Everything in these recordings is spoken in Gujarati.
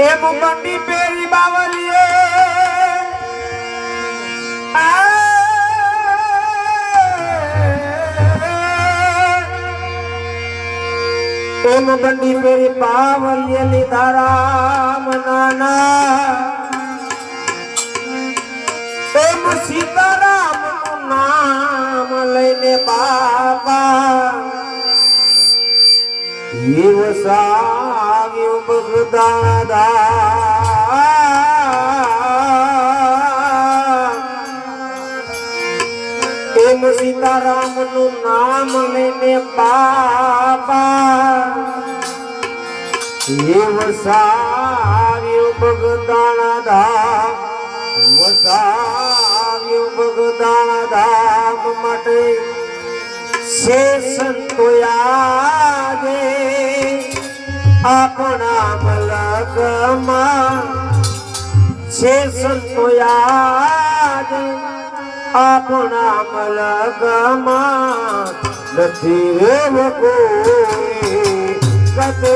એમ બંડી પેરી બાવલીએ એમ બંડી પેરી લીધા રામ નાના. એમ સીતારામ નામ લઈને બાબા. દિવસાવ્યું બગદાદા. એમ સીતારામનું નામ લઈને બાબા. વસાવ્યું બગદાણા ધામ વસાવ્યું બગદાણા ધામ માટે શે સંતો યાદે આપણા મલકમાં છે યાદ આપણા મલકમાં નથી કોઈ. કદે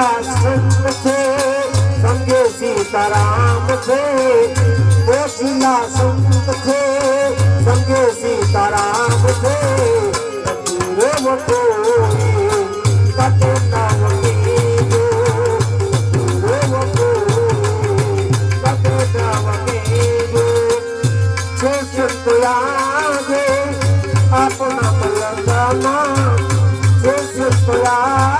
મારા સંત છે સંગે સીતારામ છે કોશિલા સંત છે સંગે સીતારામ છે રે મોટો કટે નામ આપણા મલંગમાં જે સુપલા